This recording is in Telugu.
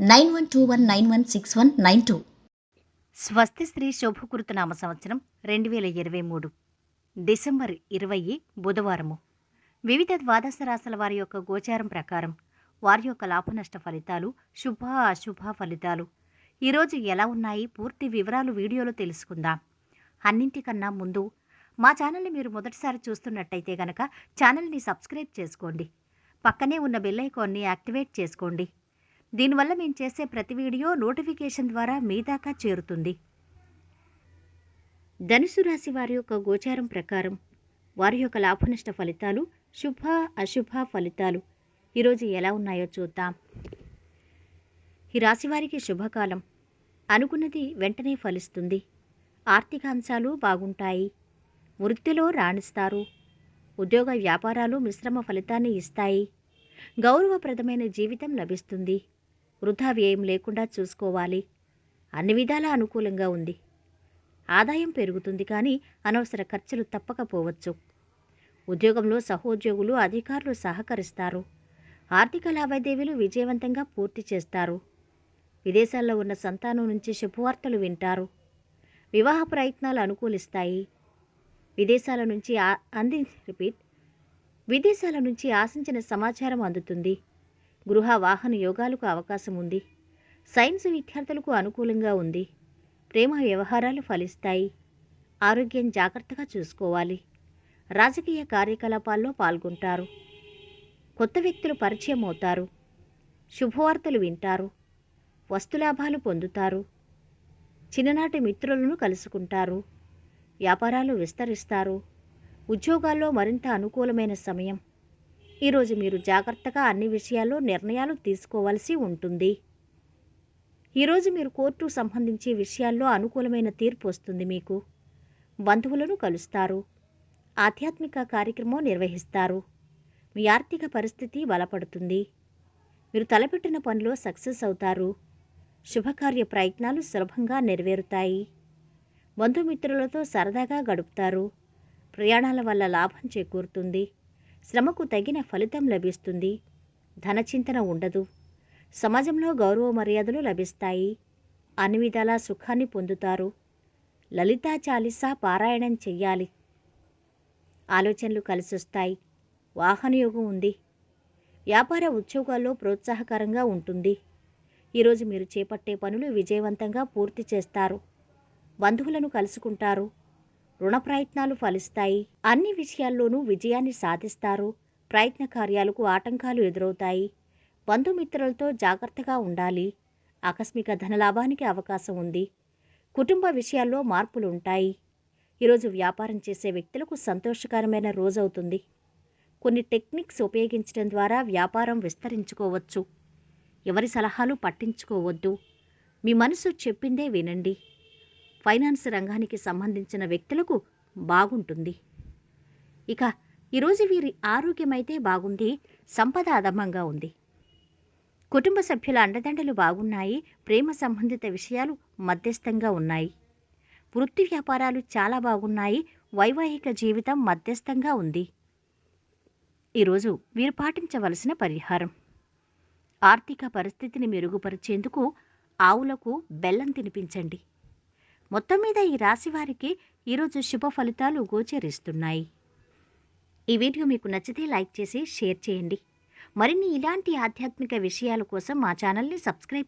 nine one two one nine one six one nine two. స్వస్తి స్త్రీ శుభకృత నామ సంవత్సరం రెండు వేల ఇరవై మూడు డిసెంబర్ ఇరవై బుధవారము. వివిధ ద్వాదశ రాశుల వారి యొక్క గోచారం ప్రకారం వారి యొక్క లాభనష్ట ఫలితాలు శుభ అశుభ ఫలితాలు. ఈరోజు ఎలా ఉన్నాయి? పూర్తి వివరాలు వీడియోలో తెలుసుకుందాం. అన్నింటికన్నా ముందు మా ఛానల్ని మీరు మొదటిసారి చూస్తున్నట్టయితే గనక ఛానల్ని సబ్స్క్రైబ్ చేసుకోండి. పక్కనే ఉన్న బెల్ ఐకాన్ని యాక్టివేట్ చేసుకోండి. దీనివల్ల మేము చేసే ప్రతి వీడియో నోటిఫికేషన్ ద్వారా మీ దాకా చేరుతుంది. ధనుసు రాశి వారి యొక్క గోచారం ప్రకారం వారి యొక్క లాభనష్ట ఫలితాలు శుభ అశుభ ఫలితాలు ఈరోజు ఎలా ఉన్నాయో చూద్దాం. ఈ రాశి వారికి శుభకాలం. అనుకున్నది వెంటనే ఫలిస్తుంది. ఆర్థిక అంశాలు బాగుంటాయి. వృత్తిలో రాణిస్తారు. ఉద్యోగ వ్యాపారాలు మిశ్రమ ఫలితాన్ని ఇస్తాయి. గౌరవప్రదమైన జీవితం లభిస్తుంది. వృధా వ్యయం లేకుండా చూసుకోవాలి. అన్ని విధాలా అనుకూలంగా ఉంది. ఆదాయం పెరుగుతుంది కానీ అనవసర ఖర్చులు తప్పకపోవచ్చు. ఉద్యోగంలో సహోద్యోగులు అధికారులు సహకరిస్తారు. ఆర్థిక లావాదేవీలు విజయవంతంగా పూర్తి చేస్తారు. విదేశాల్లో ఉన్న సంతానం నుంచి శుభవార్తలు వింటారు. వివాహ ప్రయత్నాలు అనుకూలిస్తాయి. విదేశాల నుంచి అంది రిపీట్ విదేశాల నుంచి ఆశించిన సమాచారం అందుతుంది. గృహ వాహన యోగాలకు అవకాశం ఉంది. సైన్స్ విద్యార్థులకు అనుకూలంగా ఉంది. ప్రేమ వ్యవహారాలు ఫలిస్తాయి. ఆరోగ్యం జాగ్రత్తగా చూసుకోవాలి. రాజకీయ కార్యకలాపాల్లో పాల్గొంటారు. కొత్త వ్యక్తులు పరిచయం అవుతారు. శుభవార్తలు వింటారు. వస్తులాభాలు పొందుతారు. చిన్ననాటి మిత్రులను కలుసుకుంటారు. వ్యాపారాలు విస్తరిస్తారు. ఉద్యోగాల్లో మరింత అనుకూలమైన సమయం. ఈరోజు మీరు జాగ్రత్తగా అన్ని విషయాల్లో నిర్ణయాలు తీసుకోవాల్సి ఉంటుంది. ఈరోజు మీరు కోర్టు సంబంధించి విషయాల్లో అనుకూలమైన తీర్పు వస్తుంది మీకు. బంధువులను కలుస్తారు. ఆధ్యాత్మిక కార్యక్రమం నిర్వహిస్తారు. మీ ఆర్థిక పరిస్థితి బలపడుతుంది. మీరు తలపెట్టిన పనిలో సక్సెస్ అవుతారు. శుభకార్య ప్రయత్నాలు సులభంగా నెరవేరుతాయి. బంధుమిత్రులతో సరదాగా గడుపుతారు. ప్రయాణాల వల్ల లాభం చేకూరుతుంది. శ్రమకు తగిన ఫలితం లభిస్తుంది. ధనచింతన ఉండదు. సమాజంలో గౌరవ మర్యాదలు లభిస్తాయి. అన్ని విధాలా సుఖాన్ని పొందుతారు. లలితా చాలీసా పారాయణం చెయ్యాలి. ఆలోచనలు కలిసొస్తాయి. వాహనయోగం ఉంది. వ్యాపార ఉద్యోగాల్లో ప్రోత్సాహకరంగా ఉంటుంది. ఈరోజు మీరు చేపట్టే పనులు విజయవంతంగా పూర్తి చేస్తారు. బంధువులను కలుసుకుంటారు. రుణ ప్రయత్నాలు ఫలిస్తాయి. అన్ని విషయాల్లోనూ విజయాన్ని సాధిస్తారు. ప్రయత్న కార్యాలకు ఆటంకాలు ఎదురవుతాయి. బంధుమిత్రులతో జాగ్రత్తగా ఉండాలి. ఆకస్మిక ధనలాభానికి అవకాశం ఉంది. కుటుంబ విషయాల్లో మార్పులు ఉంటాయి ఈరోజు వ్యాపారం చేసే వ్యక్తులకు సంతోషకరమైన రోజవుతుంది కొన్ని టెక్నిక్స్ ఉపయోగించడం ద్వారా వ్యాపారం విస్తరించుకోవచ్చు. ఎవరి సలహాలు పట్టించుకోవద్దు. మీ మనసు చెప్పిందే వినండి. ఫైనాన్స్ రంగానికి సంబంధించిన వ్యక్తులకు బాగుంటుంది. ఇక ఈరోజు వీరి ఆరోగ్యమైతే బాగుంది సంపద అదమంగా ఉంది. కుటుంబ సభ్యుల అండదండలు బాగున్నాయి ప్రేమ సంబంధిత విషయాలు మధ్యస్థంగా ఉన్నాయి. వృత్తి వ్యాపారాలు చాలా బాగున్నాయి వైవాహిక జీవితం మధ్యస్థంగా ఉంది. ఈరోజు వీరు పాటించవలసిన పరిహారం. ఆర్థిక పరిస్థితిని మెరుగుపరిచేందుకు ఆవులకు బెల్లం తినిపించండి. మొత్తం మీద ఈ రాశి వారికి ఈరోజు శుభ ఫలితాలు గోచరిస్తున్నాయి. ఈ వీడియో మీకు నచ్చితే లైక్ చేసి షేర్ చేయండి. మరిన్ని ఇలాంటి ఆధ్యాత్మిక విషయాల కోసం మా ఛానల్ని సబ్స్క్రైబ్